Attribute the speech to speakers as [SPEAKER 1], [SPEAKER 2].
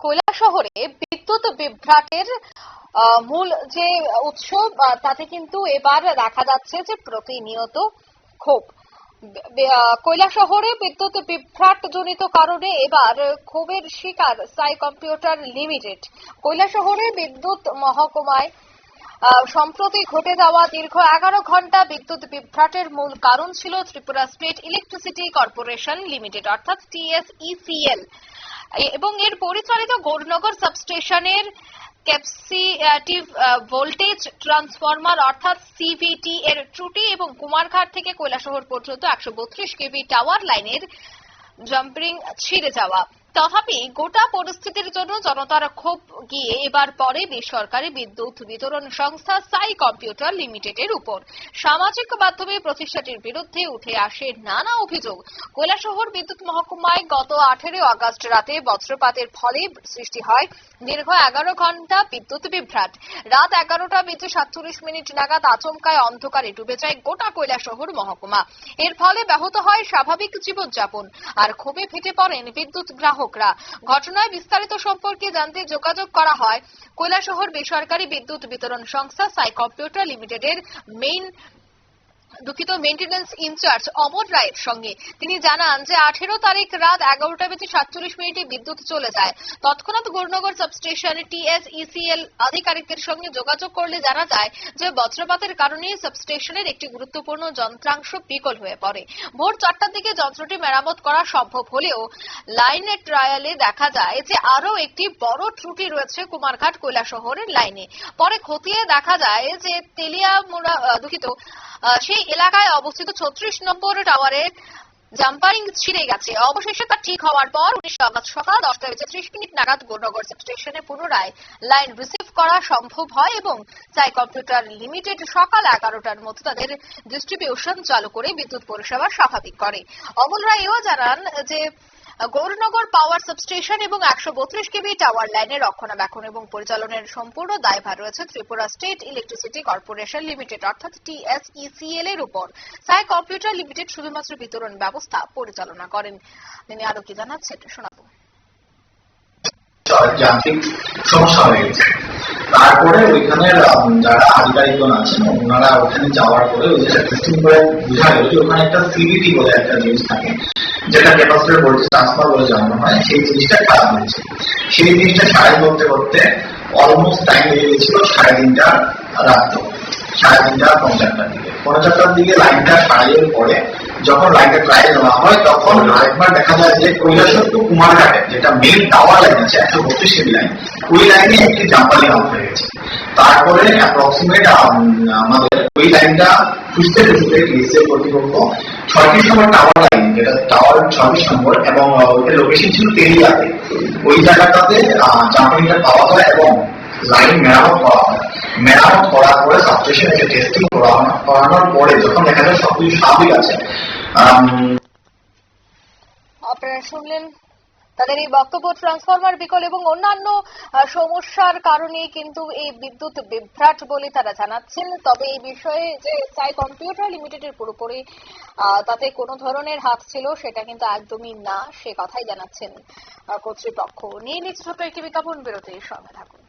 [SPEAKER 1] কৈলা শহরে বিদ্যুৎ বিভ্রাটের মূল যে উৎস তাতে কিন্তু এবার দেখা যাচ্ছে যে প্রতিনিয়ত ক্ষোভ। কৈলা শহরে বিদ্যুৎ বিভ্রাট জনিত কারণে এবার ক্ষোভের শিকার সাই কম্পিউটার লিমিটেড। কৈলা শহরে বিদ্যুৎ মহকুমায় সম্প্রতি ঘটে যাওয়া দীর্ঘ এগারো ঘণ্টা বিদ্যুৎ বিভ্রাটের মূল কারণ ছিল Tripura state electricity corporation limited, অর্থাৎ টিএসইসিএল। এবং এর পরিচালিত গৌরনগর সাবস্টেশনের ক্যাপসিটিভ ভোল্টেজ ট্রান্সফরমার অর্থাৎ সিভিটি এর ত্রুটি এবং কুমারঘাট থেকে কৈলাসহর পর্যন্ত একশো বত্রিশ কেভি টাওয়ার লাইনের জাম্পিং ছিঁড়ে যাওয়া। তথাপি গোটা পরিস্থিতির জন্য জনতার ক্ষোভ গিয়ে এবার পরে বেসরকারি বিদ্যুৎ বিতরণ সংস্থা সাই কম্পিউটার লিমিটেডের উপর। সামাজিক মাধ্যমে প্রতিষ্ঠাটির বিরুদ্ধে উঠে আসে নানা অভিযোগ। কৈলাসহর বিদ্যুৎ মহকুমায় গত আঠেরো আগস্ট রাতে বজ্রপাতের ফলে সৃষ্টি হয় দীর্ঘ এগারো ঘণ্টা বিদ্যুৎ বিভ্রাট। রাত এগারোটা বেজে সাতচল্লিশ মিনিট নাগাদ আচমকায় অন্ধকারে ডুবে যায় গোটা কৈলাসহর মহকুমা। এর ফলে ব্যাহত হয় স্বাভাবিক জীবনযাপন। আর ক্ষোভে ফেটে পড়েন বিদ্যুৎ গ্রাহকরা ঘটনায় বিস্তারিত সম্পর্কে জানতে যোগাযোগ করা হয় কৈলাসহর বেসরকারি বিদ্যুৎ বিতরণ সংস্থা সাই কম্পিউটার লিমিটেডের মেইন দুঃখিত মেইনটেন্যান্স ইনচার্জ অমর রায়ের সঙ্গে। তিনি জানান যে আঠেরো তারিখ রাত এগারোটা বেজে সাতচল্লিশ মিনিটে বিদ্যুৎ চলে যায়। তৎক্ষণাৎ গৌরনগর সাবস্টেশন টিএসইসিএল আধিকারিকদের সঙ্গে যোগাযোগ করলে জানা যায় যে বজ্রপাতের কারণে সাবস্টেশনের একটি গুরুত্বপূর্ণ যন্ত্রাংশ বিকল হয়ে পড়ে। ভোর চারটার দিকে যন্ত্রটি মেরামত করা সম্ভব হলেও লাইনের ট্রায়ালে দেখা যায় যে আরও একটি বড় ত্রুটি রয়েছে কুমারঘাট কৈলাসহরের লাইনে পরে খতিয়ে দেখা যায় যে তেলিয়ামুড়া আহ, দুঃখিত আহ, সেই এলাকায় অবস্থিত ছত্রিশ নম্বর টাওয়ারের জাম্পারিং ছিঁড়ে গেছে। অবশেষে তা ঠিক হওয়ার পর উনিশ আগস্ট সকাল দশটা বেজে ত্রিশ মিনিট নাগাদ গৌরনগর স্টেশনে পুনরায় লাইন রিসিভ করা সম্ভব হয় এবং চাই কম্পিউটার লিমিটেড সকাল এগারোটার মধ্যে তাদের ডিস্ট্রিবিউশন চালু করে বিদ্যুৎ পরিষেবা স্বাভাবিক করে। অমল রায় এও জানান যে গৌরনগর পাওয়ার সাবস্টেশন এবং একশো বত্রিশ কেবি টাওয়ার লাইনের রক্ষণাবেক্ষণ এবং পরিচালনের সম্পূর্ণ দায়ভার রয়েছে Tripura state electricity corporation limited অর্থাৎ টিএসইসিএল এর উপর। সাই কম্পিউটার লিমিটেড শুধুমাত্র বিতরণ ব্যবস্থা পরিচালনা করেন। তিনি আরও কি জানাচ্ছেন শোনাবো।
[SPEAKER 2] যান্ত্রিক সমস্যা হয়ে গেছে। তারপরে ওইখানের আম, যারা আধিকারিকগণ আছেন ওনারা ওখানে যাওয়ার পরে ওই যেটা টেস্টিং করে বোঝা গেল যে ওখানে একটা সিবিটি বলে একটা জিনিস থাকে যেটা ক্যাপাসিটার ভোল্টেজ ট্রান্সফার বলে জানানো হয়, সেই জিনিসটা খারাপ হয়েছে সেই জিনিসটা সারাই করতে করতে অলমোস্ট টাইম লেগে গেছিল সাড়ে তিনটা রাত সাড়ে তিনটা পঞ্চাশটার দিকে। পঞ্চাশটার দিকে লাইনটা সারাইয়ের পরে যখন লাইনটা ট্রায়াল নেওয়া হয়, তখন আরেকবার দেখা যায় যে কৈলাসর টু কুমারঘাটে, যেটা মেন টাওয়ার লাইন আছে, একশো বত্রিশ কেবি লাইন ওই লাইনে একটি জাম্পারিং আউট হয়ে গেছে। তারপরে অ্যাপ্রক্সিমেট আমাদের ওই লাইনটা খুঁজতে খুঁজতে ডিএসএ কর্তৃপক্ষ ছয়টির সময় টাওয়ার লাইন যেটা টাওয়ার ছয়টির নম্বর এবং লোকেশন ছিল তেলিয়াতে ওই জায়গাটাতে জাম্পারিংটা পাওয়া যায় এবং লাইন মেরামত করা হয় মেরামত করার পরে সাবস্টেশন এসে টেস্টিং করানোর পরে যখন দেখা যায় সবকিছু স্বাভাবিক আছে
[SPEAKER 1] আপনারা শুনলেন তাদের এই বক্তব্য ট্রান্সফরমার বিকল এবং অন্যান্য সমস্যার কারণে কিন্তু এই বিদ্যুৎ বিভ্রাট বলে তারা জানাচ্ছেন। তবে এই বিষয়ে যে সাই কম্পিউটার লিমিটেডের পুরোপুরি তাতে কোনো ধরনের হাত ছিল সেটা কিন্তু একদমই না, সে কথাই জানাচ্ছেন কর্তৃপক্ষ। নিয়ে নিচ্ছে ছোট একটি বিজ্ঞাপন, বিরতির সঙ্গে থাকুন।